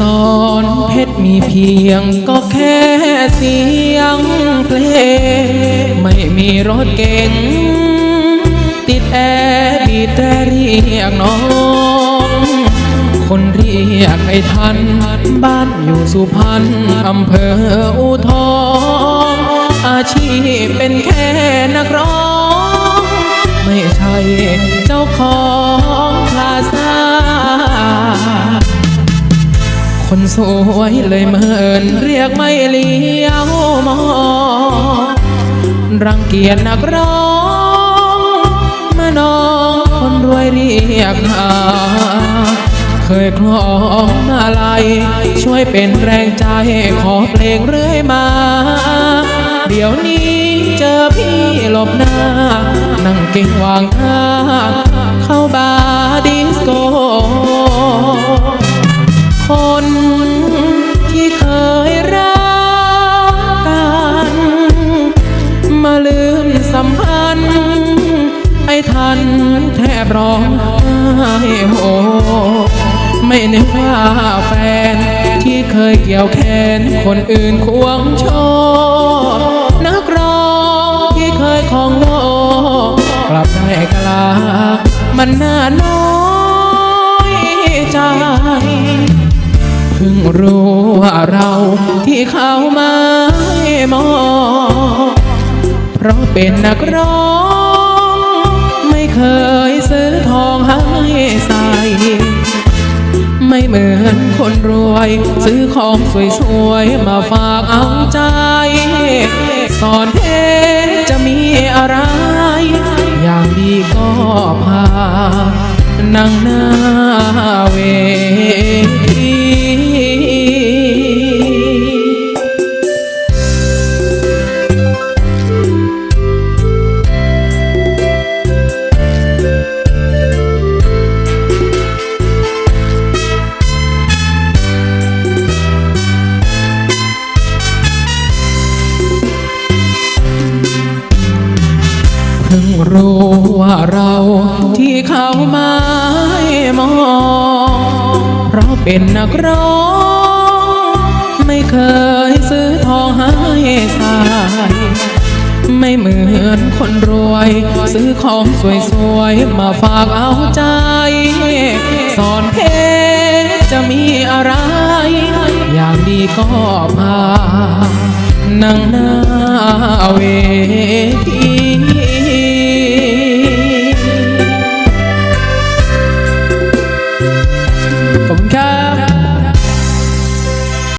สอนเพชรมีเพียงก็แค่เสียงเพลง ไม่มีรถเก๋งติดแอร์บีบแต่เรียกน้อง คนเรียกไอ้ทัน บ้านอยู่สุพรรณอำเภออูทองอาชีพเป็นแค่นักร้อง ไม่ใช่เจ้าของ คนสวยเลยเมินเรียกไม่เลี้ยวมองรังเกียจนักร้องมาน้องคนรวยเรียกหาเคยคล้องมาลายช่วยเป็นแรงใจขอเพลงเรื่อยมา เดี๋ยวนี้เจอพี่หลบหน้า นั่งเก่งวางท่า เคยรักกัน มาลืมสัมพันธ์ไอ้ทันแทบร้องไห้โฮไม่นึกว่าแฟน ที่เคยเกี่ยวแขนคนอื่นควงโชว์นักร้องที่เคยของโลกกลับได้กลา มันน่าน้อยใจ พิ่งรู้ว่าเราที่เขาไม่มอง เพราะเป็นนักร้อง ไม่เคยซื้อทองให้ใส่ไม่เหมือนคนรวย ซื้อของสวยๆ มาฝากเอาใจ สอนเพชรจะมีอะไร อย่างดีก็พานั่งหน้าเว รู้ว่าเราที่เขาไม่มอง เพราะเป็นนักร้อง เคยซื้อทองให้ใส่ไม่เหมือนคนรวย ซื้อของสวยๆ มาฝากเอาใจ สอนเพชรจะมีอะไร อย่างดีก็พานั่งหน้าเวทีขอบคุณครับ